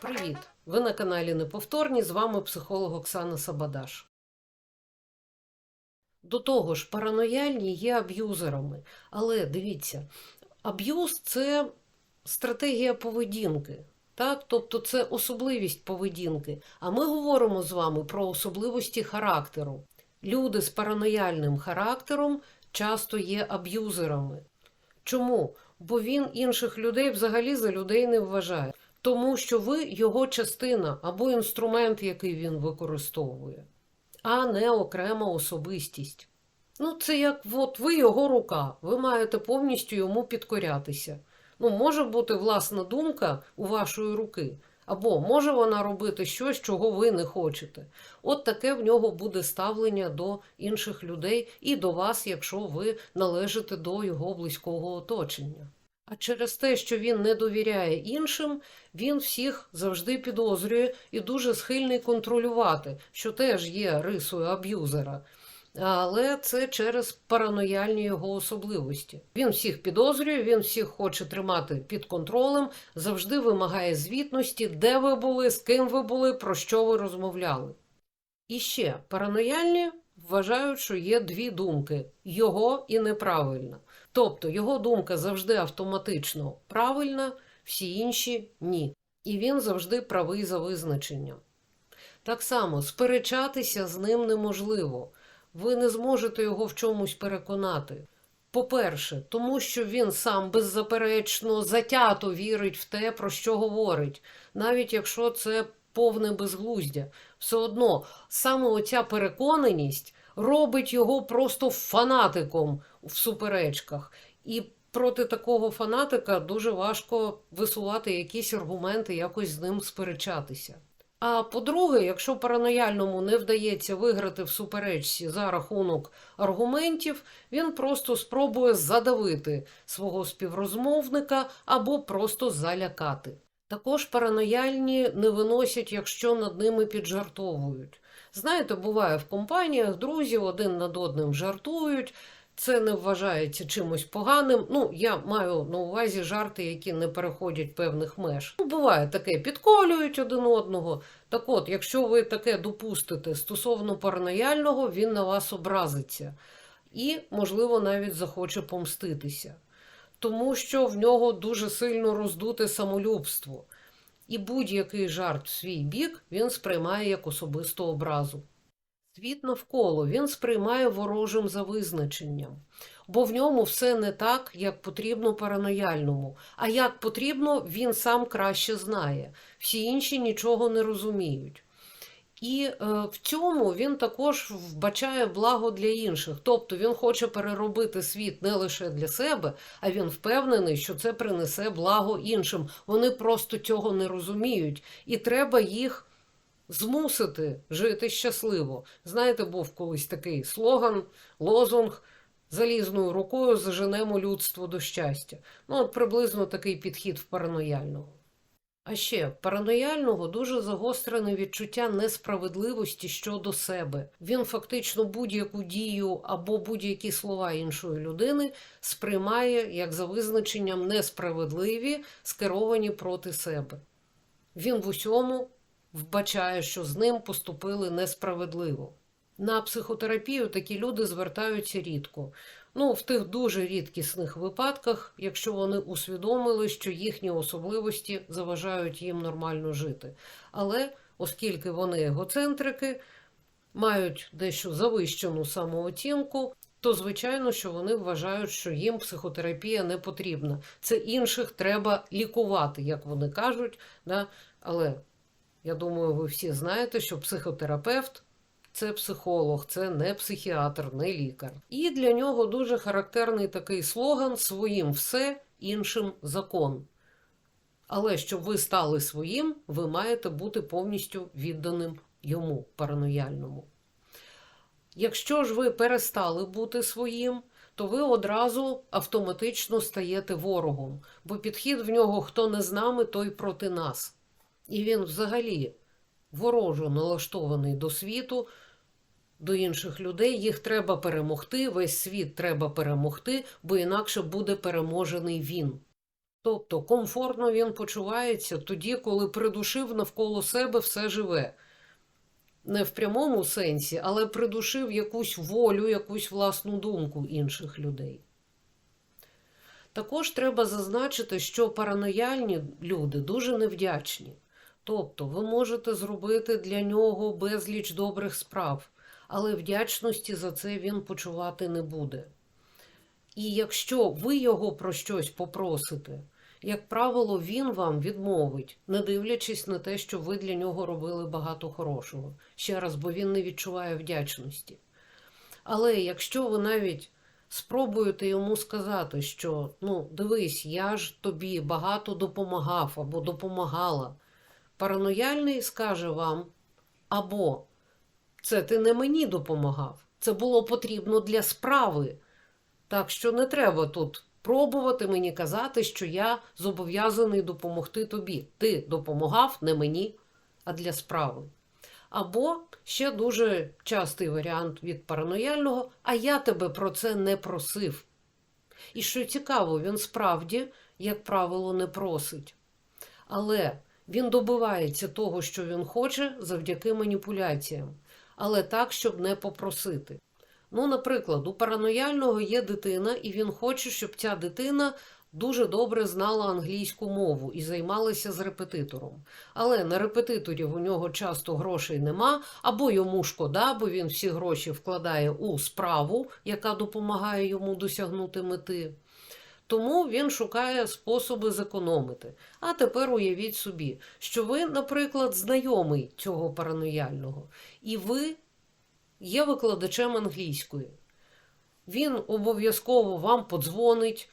Привіт! Ви на каналі Неповторні. З вами психолог Оксана Сабадаш. До того ж, паранояльні є аб'юзерами. Але дивіться, аб'юз це стратегія поведінки. Так? Тобто це особливість поведінки. А ми говоримо з вами про особливості характеру. Люди з паранояльним характером часто є аб'юзерами. Чому? Бо він інших людей взагалі за людей не вважає. Тому що ви його частина або інструмент, який він використовує, а не окрема особистість. Ну, це як от ви його рука, ви маєте повністю йому підкорятися. Ну, може бути власна думка у вашої руки, або може вона робити щось, чого ви не хочете. От таке в нього буде ставлення до інших людей і до вас, якщо ви належите до його близького оточення. А через те, що він не довіряє іншим, він всіх завжди підозрює і дуже схильний контролювати, що теж є рисою аб'юзера. Але це через паранояльні його особливості. Він всіх підозрює, він всіх хоче тримати під контролем, завжди вимагає звітності, де ви були, з ким ви були, про що ви розмовляли. І ще паранояльні вважають, що є дві думки його і неправильна. Тобто його думка завжди автоматично правильна, всі інші ні. І він завжди правий за визначенням. Так само сперечатися з ним неможливо. Ви не зможете його в чомусь переконати. По-перше, тому що він сам беззаперечно затято вірить в те, про що говорить, навіть якщо це повне безглуздя. Все одно саме оця переконаність робить його просто фанатиком в суперечках. І проти такого фанатика дуже важко висувати якісь аргументи, якось з ним сперечатися. А по-друге, якщо паранояльному не вдається виграти в суперечці за рахунок аргументів, він просто спробує задавити свого співрозмовника або просто залякати. Також паранояльні не виносять, якщо над ними піджартовують. Знаєте, буває в компаніях друзі один над одним жартують. Це не вважається чимось поганим. Ну, я маю на увазі жарти, які не переходять певних меж. Ну, буває таке, підколюють один одного. Так от, якщо ви таке допустите стосовно паранояльного, він на вас образиться і, можливо, навіть захоче помститися. Тому що в нього дуже сильно роздуте самолюбство. І будь-який жарт в свій бік він сприймає як особисту образу. Світ навколо він сприймає ворожим за визначенням, бо в ньому все не так, як потрібно паранояльному. А як потрібно, він сам краще знає. Всі інші нічого не розуміють. І е, в цьому він також вбачає благо для інших. Тобто він хоче переробити світ не лише для себе, а він впевнений, що це принесе благо іншим. Вони просто цього не розуміють, і треба їх змусити жити щасливо. Знаєте, був колись такий слоган, лозунг. Залізною рукою заженемо людство до щастя. Ну, от приблизно такий підхід в паранояльного. А ще паранояльного дуже загострене відчуття несправедливості щодо себе. Він фактично будь-яку дію або будь-які слова іншої людини сприймає як за визначенням несправедливі, скеровані проти себе. Він в усьому вбачає, що з ним поступили несправедливо. На психотерапію такі люди звертаються рідко. Ну, в тих дуже рідкісних випадках, якщо вони усвідомили, що їхні особливості заважають їм нормально жити. Але оскільки вони егоцентрики, мають дещо завищену самооцінку, то звичайно, що вони вважають, що їм психотерапія не потрібна. Це інших треба лікувати, як вони кажуть. Да? Але я думаю, ви всі знаєте, що психотерапевт це психолог, це не психіатр, не лікар. І для нього дуже характерний такий слоган своїм все, іншим закон. Але щоб ви стали своїм, ви маєте бути повністю відданим йому паранояльному. Якщо ж ви перестали бути своїм, то ви одразу автоматично стаєте ворогом, бо підхід в нього хто не з нами, той проти нас. І він взагалі ворожо налаштований до світу, до інших людей. Їх треба перемогти, весь світ треба перемогти, бо інакше буде переможений він. Тобто комфортно він почувається тоді, коли придушив навколо себе все живе. Не в прямому сенсі, але придушив якусь волю, якусь власну думку інших людей. Також треба зазначити, що паранояльні люди дуже невдячні. Тобто, ви можете зробити для нього безліч добрих справ, але вдячності за це він почувати не буде. І якщо ви його про щось попросите, як правило, він вам відмовить, не дивлячись на те, що ви для нього робили багато хорошого. Ще раз, бо він не відчуває вдячності. Але якщо ви навіть спробуєте йому сказати, що ну, дивись, я ж тобі багато допомагав або допомагала, паранояльний скаже вам, або це ти не мені допомагав, це було потрібно для справи. Так що не треба тут пробувати мені казати, що я зобов'язаний допомогти тобі. Ти допомагав не мені, а для справи. Або ще дуже частий варіант від паранояльного, а я тебе про це не просив. І що цікаво, він справді, як правило, не просить. Але він добивається того, що він хоче, завдяки маніпуляціям, але так, щоб не попросити. Ну, наприклад, у паранояльного є дитина, і він хоче, щоб ця дитина дуже добре знала англійську мову і займалася з репетитором. Але на репетиторів у нього часто грошей нема, або йому шкода, бо він всі гроші вкладає у справу, яка допомагає йому досягнути мети. Тому він шукає способи зекономити. А тепер уявіть собі, що ви, наприклад, знайомий цього паранояльного, і ви є викладачем англійської. Він обов'язково вам подзвонить,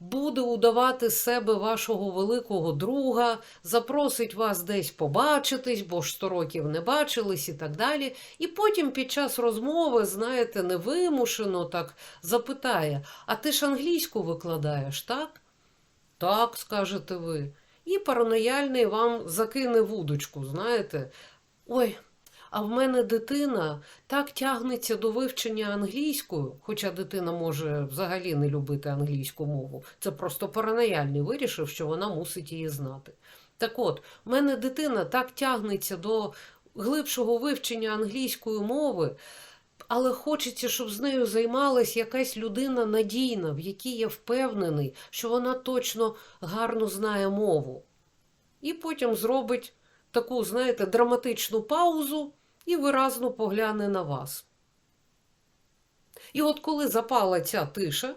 буде удавати себе вашого великого друга, запросить вас десь побачитись, бо ж сто років не бачились і так далі. І потім під час розмови, знаєте, невимушено так запитає: А ти ж англійську викладаєш, так? Так, скажете ви. І паранояльний вам закине вудочку, знаєте. Ой, а в мене дитина так тягнеться до вивчення англійською, хоча дитина може взагалі не любити англійську мову. Це просто паранояльний вирішив, що вона мусить її знати. Так от, в мене дитина так тягнеться до глибшого вивчення англійської мови, але хочеться, щоб з нею займалась якась людина надійна, в якій я впевнений, що вона точно гарно знає мову. І потім зробить таку, знаєте, драматичну паузу і виразно погляне на вас. І от коли запала ця тиша,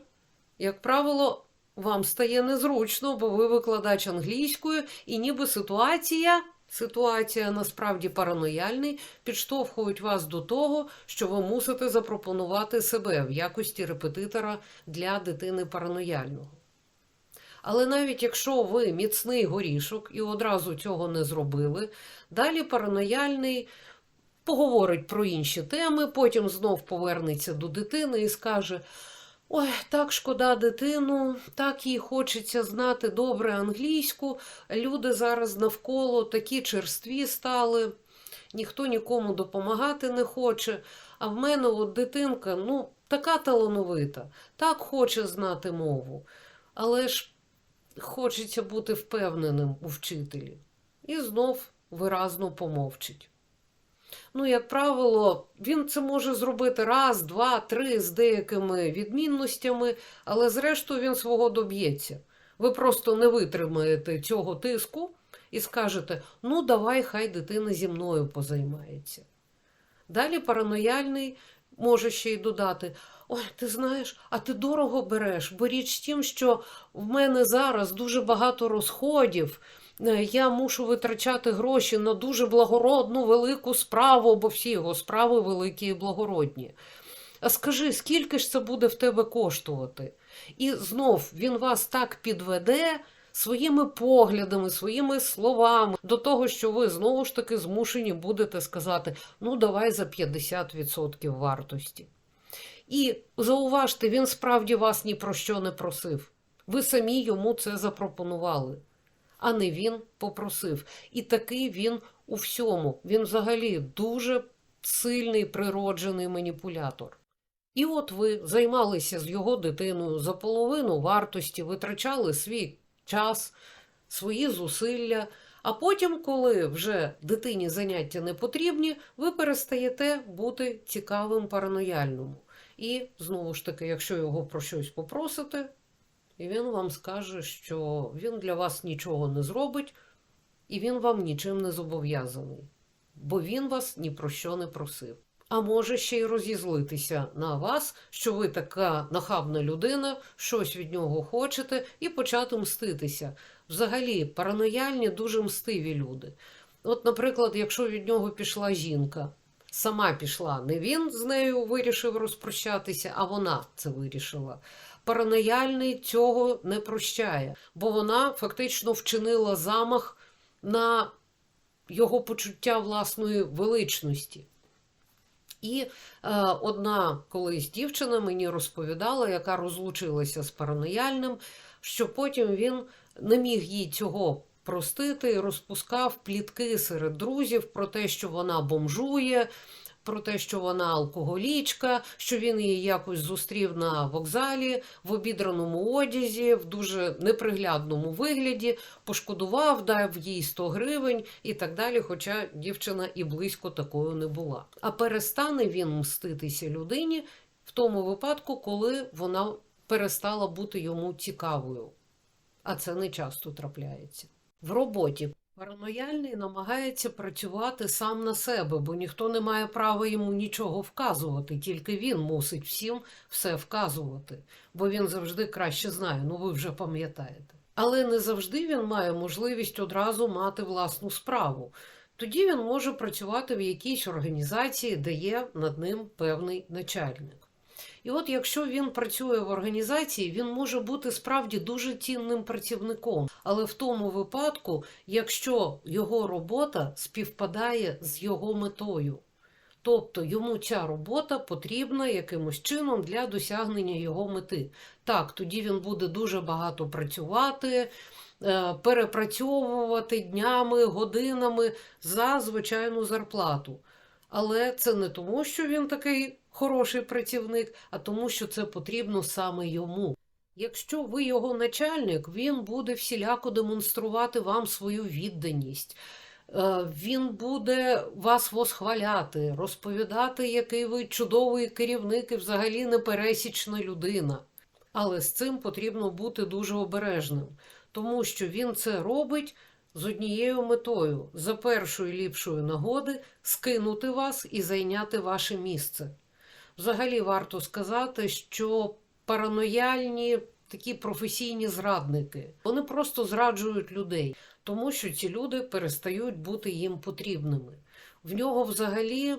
як правило, вам стає незручно, бо ви викладач англійської, і ніби ситуація, ситуація насправді паранояльний, підштовхують вас до того, що ви мусите запропонувати себе в якості репетитора для дитини паранояльного. Але навіть якщо ви міцний горішок і одразу цього не зробили, далі паранояльний поговорить про інші теми, потім знов повернеться до дитини і скаже: Ой, так шкода дитину, так їй хочеться знати добре англійську. Люди зараз навколо такі черстві стали, ніхто нікому допомагати не хоче. А в мене от дитинка, ну, така талановита, так хоче знати мову. Але ж хочеться бути впевненим у вчителі. І знов виразно помовчить. Ну, як правило, він це може зробити раз, два, три з деякими відмінностями, але зрештою він свого доб'ється. Ви просто не витримаєте цього тиску і скажете: ну, давай, хай дитина зі мною позаймається. Далі паранояльний може ще й додати: Ой, ти знаєш, а ти дорого береш, бо річ в тім, що в мене зараз дуже багато розходів. Е, Я мушу витрачати гроші на дуже благородну велику справу, бо всі його справи великі і благородні. А скажи, скільки ж це буде в тебе коштувати? І знов він вас так підведе своїми поглядами, своїми словами до того, що ви знову ж таки змушені будете сказати: ну, давай за 50% вартості. І зауважте, він справді вас ні про що не просив. Ви самі йому це запропонували, а не він попросив. І такий він у всьому. Він взагалі дуже сильний природжений маніпулятор. І от ви займалися з його дитиною за половину вартості, витрачали свій час, свої зусилля. А потім, коли вже дитині заняття не потрібні, ви перестаєте бути цікавим паранояльному. І знову ж таки, якщо його про щось попросите, і він вам скаже, що він для вас нічого не зробить, і він вам нічим не зобов'язаний, бо він вас ні про що не просив. А може ще й розізлитися на вас, що ви така нахабна людина, щось від нього хочете, і почати мститися. Взагалі, паранояльні дуже мстиві люди. От, наприклад, якщо від нього пішла жінка, сама пішла, не він з нею вирішив розпрощатися, а вона це вирішила. Паранояльний цього не прощає, бо вона фактично вчинила замах на його почуття власної величності. І е, одна колись дівчина мені розповідала, яка розлучилася з паранояльним, що потім він не міг їй цього простити розпускав плітки серед друзів про те, що вона бомжує, про те, що вона алкоголічка, що він її якось зустрів на вокзалі в обідраному одязі, в дуже неприглядному вигляді, пошкодував, дав їй 100 гривень і так далі. Хоча дівчина і близько такою не була. А перестане він мститися людині в тому випадку, коли вона перестала бути йому цікавою. А це не часто трапляється. В роботі паранояльний намагається працювати сам на себе, бо ніхто не має права йому нічого вказувати, тільки він мусить всім все вказувати, бо він завжди краще знає, ну ви вже пам'ятаєте. Але не завжди він має можливість одразу мати власну справу. Тоді він може працювати в якійсь організації, де є над ним певний начальник. І от якщо він працює в організації, він може бути справді дуже цінним працівником. Але в тому випадку, якщо його робота співпадає з його метою. Тобто йому ця робота потрібна якимось чином для досягнення його мети. Так, тоді він буде дуже багато працювати, е, перепрацьовувати днями, годинами за звичайну зарплату. Але це не тому, що він такий хороший працівник, а тому, що це потрібно саме йому. Якщо ви його начальник, він буде всіляко демонструвати вам свою відданість. Е, Він буде вас восхваляти, розповідати, який ви чудовий керівник і взагалі непересічна людина. Але з цим потрібно бути дуже обережним, тому що він це робить з однією метою за першої ліпшої нагоди скинути вас і зайняти ваше місце. Взагалі варто сказати, що паранояльні такі професійні зрадники, вони просто зраджують людей, тому що ці люди перестають бути їм потрібними. В нього взагалі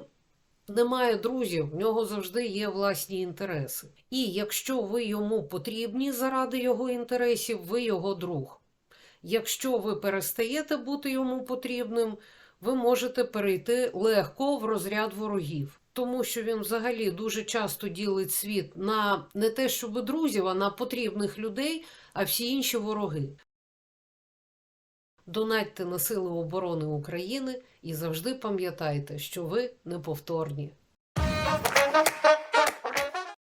немає друзів, в нього завжди є власні інтереси. І якщо ви йому потрібні заради його інтересів, ви його друг. Якщо ви перестаєте бути йому потрібним, ви можете перейти легко в розряд ворогів. Тому що він взагалі дуже часто ділить світ на не те, щоб друзів, а на потрібних людей, а всі інші вороги. Донатьте на Сили оборони України і завжди пам'ятайте, що ви неповторні.